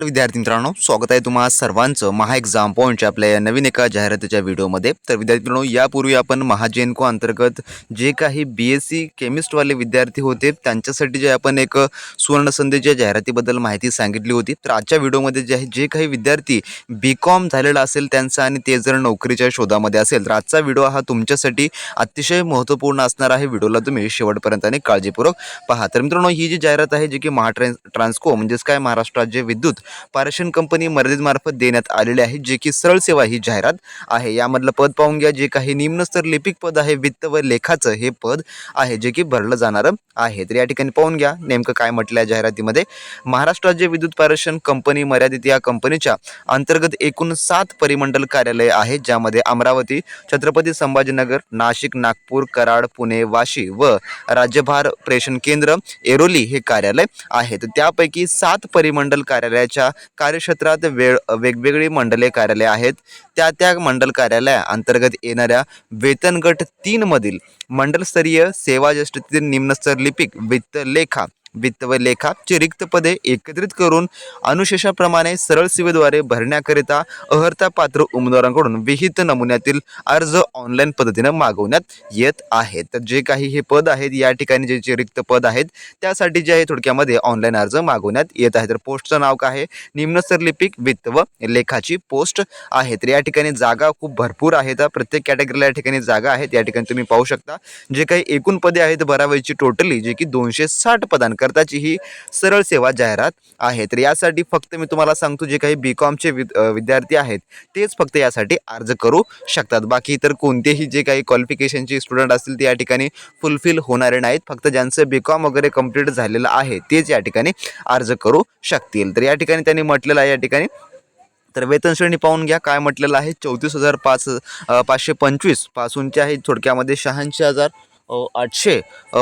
विद्यार्थी मित्रांनो स्वागत आहे तुम्हा सर्वांचं महा एक्झाम पॉईंटच्या आपल्या या नवीन एका जाहिरातीच्या व्हिडिओमध्ये. तर विद्यार्थी मित्रांनो यापूर्वी आपण महाजेनको अंतर्गत जे काही बी एस सी केमिस्टवाले विद्यार्थी होते त्यांच्यासाठी जे आपण एक सुवर्णसंधीच्या जाहिरातीबद्दल माहिती सांगितली होती तर आजच्या व्हिडिओमध्ये जे आहे जे काही विद्यार्थी बी कॉम झालेला असेल त्यांचा आणि ते जर नोकरीच्या शोधामध्ये असेल तर आजचा व्हिडिओ हा तुमच्यासाठी अतिशय महत्त्वपूर्ण असणार आहे. व्हिडिओला तुम्ही शेवटपर्यंत आणि काळजीपूर्वक पहा. तर मित्रांनो ही जी जाहिरात आहे जी की महा ट्रान्सको म्हणजेच काय? महाराष्ट्र राज्य विद्युत पारेषण कंपनी मर्यादेमार्फत देण्यात आलेले आहे जे की सरळ सेवा ही जाहिरात आहे. यामधलं पद पाहून घ्या जे काही निम्नस्तर लिपिक पद आहे वित्त व लेखाचं हे पद आहे जे की भरलं जाणारं आहे. तर या ठिकाणी पाहून घ्या नेमकं काय म्हटलं आहे जाहिरातीमध्ये. महाराष्ट्र राज्य विद्युत पारेषण कंपनी मर्यादित या कंपनीच्या अंतर्गत एकूण सात परिमंडल कार्यालय आहेत ज्यामध्ये अमरावती छत्रपती संभाजीनगर नाशिक नागपूर कराड पुणे वाशी व राज्यभार प्रेषण केंद्र एरोली हे कार्यालय आहे. तर त्यापैकी सात परिमंडल त्यांच्या कार्यक्षेत्रात वेळ वेगवेगळी मंडले कार्यालय आहेत. त्या त्या मंडल कार्यालया अंतर्गत येणाऱ्या वेतनगट तीनमधील मंडलस्तरीय सेवाज्येष्ठतेतील निम्नस्तर लिपिक वित्त लेखा वित्त व लेखाची रिक्त पदे एकत्रित करून अनुशेषाप्रमाणे सरळ सेवेद्वारे भरण्याकरिता अहर्ता पात्र उमेदवारांकडून विहित नमुन्यातील अर्ज ऑनलाईन पद्धतीनं मागवण्यात येत आहेत. तर जे काही हे पद आहेत या ठिकाणी जे जे रिक्त पद आहेत त्यासाठी जे आहे थोडक्यामध्ये ऑनलाईन अर्ज मागवण्यात येत आहे तर पोस्टचं नाव काय आहे? निम्नस्तर लिपिक वित्त व लेखाची पोस्ट आहे. तर या ठिकाणी जागा खूप भरपूर आहेत. प्रत्येक कॅटेगरीला या ठिकाणी जागा आहेत. या ठिकाणी तुम्ही पाहू शकता. जे काही एकूण पदे आहेत भरावायची टोटली जे की दोनशे साठ पदांकरताची ही सरळ सेवा जाहिरात आहे. तर यासाठी फक्त मी तुम्हाला सांगतो जे काही बी कॉमचे विद विद्यार्थी आहेत तेच फक्त यासाठी अर्ज करू शकतात. बाकी इतर कोणतेही जे काही क्वालिफिकेशनचे स्टुडंट असतील ते या ठिकाणी फुलफिल होणारे नाहीत. फक्त ज्यांचं बी कॉम वगैरे कंप्लीट झालेलं आहे तेच या ठिकाणी अर्ज करू शकतील. तर या ठिकाणी त्यांनी म्हटलेलं आहे या ठिकाणी. तर वेतन श्रेणी पाहून घ्या काय म्हटलेलं आहे? चौतीस हजार पाच पाचशे पंचवीस पासूनचे आहे थोडक्यामध्ये शहाऐंशी हजार आठशे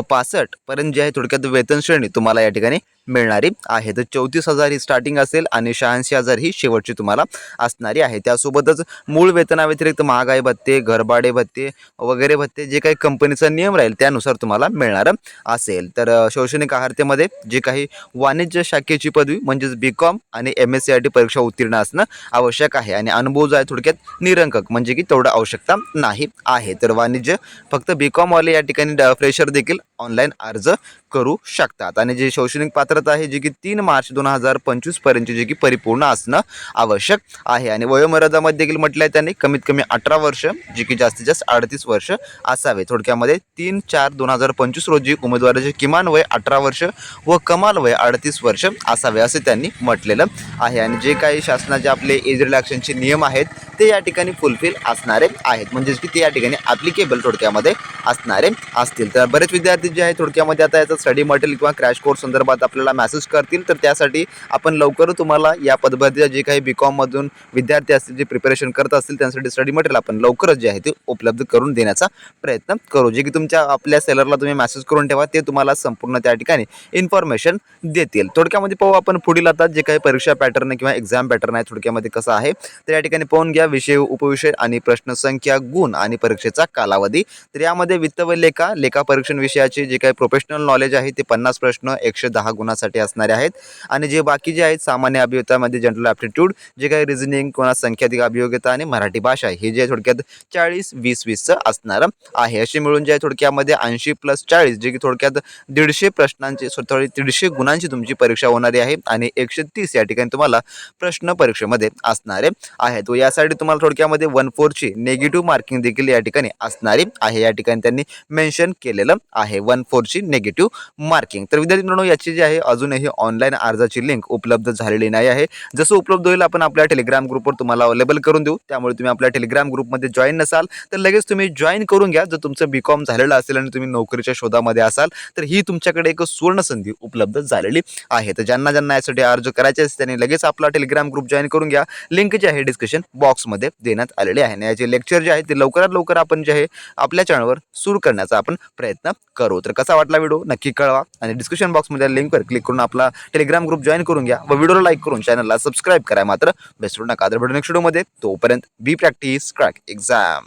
पासष्टपर्यंत जे आहे थोडक्यात वेतन श्रेणी तुम्हाला या ठिकाणी मिळणारी आहे. तर चौतीस हजार ही स्टार्टिंग असेल आणि शहाऐंशी हजार ही शेवटची तुम्हाला असणारी आहे. त्यासोबतच मूळ वेतनाव्यतिरिक्त महागाई भत्ते घरभाडे भत्ते वगैरे भत्ते जे काही कंपनीचा नियम राहील त्यानुसार तुम्हाला मिळणारं असेल. तर शैक्षणिक आहारतेमध्ये जे काही वाणिज्य शाखेची पदवी म्हणजेच बी कॉम आणि M S C R T परीक्षा उत्तीर्ण असणं आवश्यक आहे आणि अनुभव जो आहे थोडक्यात निरंकक म्हणजे की तेवढं आवश्यकता नाही आहे. तर वाणिज्य फक्त बी कॉमवाले या ठिकाणी फ्रेशर देखील ऑनलाईन अर्ज करू शकतात. आणि जे शैक्षणिक पात्रता आहे जी की तीन मार्च दोन हजार पंचवीसपर्यंतची जे की परिपूर्ण असणं आवश्यक आहे. आणि वयोमर्यादामध्ये देखील म्हटलं आहे त्यांनी कमीत कमी अठरा वर्ष जे की जास्तीत जास्त अडतीस वर्ष असावे. थोडक्यामध्ये तीन चार दोन हजार पंचवीस रोजी उमेदवाराचे किमान वय अठरा वर्ष व कमाल वय अडतीस वर्ष असावे असे त्यांनी म्हटलेलं आहे. आणि जे काही शासनाचे आपले एज रिलॅक्शनचे नियम आहेत ते या ठिकाणी फुलफिल असणारे आहेत. म्हणजेच की ते या ठिकाणी ॲप्लिकेबल थोडक्यामध्ये असणारे असतील. तर बरेच विद्यार्थी जे आहे थोडक्यामध्ये आता याचं स्टडी मटेरियल किंवा क्रॅश कोर्स संदर्भात आपल्याला मेसेज करतील. तर त्यासाठी आपण लवकर तुम्हाला या पद्धतीच्या जे काही बी कॉममधून विद्यार्थी असतील जे प्रिपरेशन करत असतील त्यांसाठी स्टडी मटेरियल आपण लवकरच जे आहे ते उपलब्ध करून देण्याचा प्रयत्न करू. जे की तुमच्या आपल्या सेलरला तुम्ही मेसेज करून ठेवा ते तुम्हाला संपूर्ण त्या ठिकाणी इन्फॉर्मेशन देतील. थोडक्यामध्ये पाहू आपण पुढील आता जे काही परीक्षा पॅटर्न किंवा एक्झाम पॅटर्न आहे थोडक्यामध्ये कसं आहे तर या ठिकाणी पाहून घ्या विषय उपविषय आणि प्रश्नसंख्या गुण आणि परीक्षेचा कालावधी. तर यामध्ये वित्त व लेखा लेखा परीक्षण विषयाचे जे काही प्रोफेशनल नॉलेज आहे ते पन्नास प्रश्न एकशे दहा गुणासाठी असणारे आहेत. आणि जे बाकी जे आहेत सामान्य अभियोगामध्ये जनरल ॲप्टिट्यूड जे काही रिझनिंग किंवा संख्याधिक अभियोग्यता आणि मराठी भाषा हे जे थोडक्यात चाळीस वीस वीसचं असणारं आहे. असे मिळून जे आहे थोडक्यामध्ये ऐंशी प्लस चाळीस जे की थोडक्यात दीडशे प्रश्नांची थोडी दीडशे गुणांची तुमची परीक्षा होणारी आहे आणि एकशे तीस या ठिकाणी तुम्हाला प्रश्न परीक्षेमध्ये असणारे आहेत. व यासाठी तुम्हाला थोडक्यामध्ये वन फोरची निगेटिव्ह मार्किंग देखील या ठिकाणी असणारी आहे. या ठिकाणी त्यांनी मेन्शन केलेलं आहे. वन फोरची निगेटिव्ह मार्किंग तर विद्यार्थी मित्रांनो याची जी आहे अजूनही ऑनलाईन अर्जाची लिंक उपलब्ध झालेली नाही आहे. जसं उपलब्ध होईल आपण आपल्या टेलिग्राम ग्रुपवर तुम्हाला अवेलेबल करून देऊ. त्यामुळे तुम्ही आपल्या टेलिग्राम ग्रुपमध्ये जॉईन नसाल तर लगेच तुम्ही जॉईन करून घ्या. जर तुमचं बी कॉम झालेलं असेल आणि तुम्ही नोकरीच्या शोधामध्ये असाल तर ही तुमच्याकडे एक सुवर्ण संधी उपलब्ध झालेली आहे. तर ज्यांना ज्यांना यासाठी अर्ज करायचे असेल त्यांनी लगेच आपला टेलिग्राम ग्रुप जॉईन करून घ्या. लिंक जे आहे डिस्क्रिप्शन बॉक्समध्ये देण्यात आलेले आहे. आणि याचे लेक्चर जे आहे ते लवकरात लवकर आपण जे आहे आपल्या चॅनलवर सुरू करण्याचा आपण प्रयत्न करू. तर कसा वाटला व्हिडिओ? नक्की कळवा आणि डिस्क्रिप्शन बॉक्समध्ये लिंकवर क्लिक करून आपला टेलिग्राम ग्रुप जॉईन करून घ्या व व्हिडिओला लाईक करून चॅनलला सबस्क्राईब करा. मात्र बेसरू नका. तर भेटू नेक्स्ट व्हिडिओमध्ये तोपर्यंत बी प्रॅक्टिस क्रॅक एक्झाम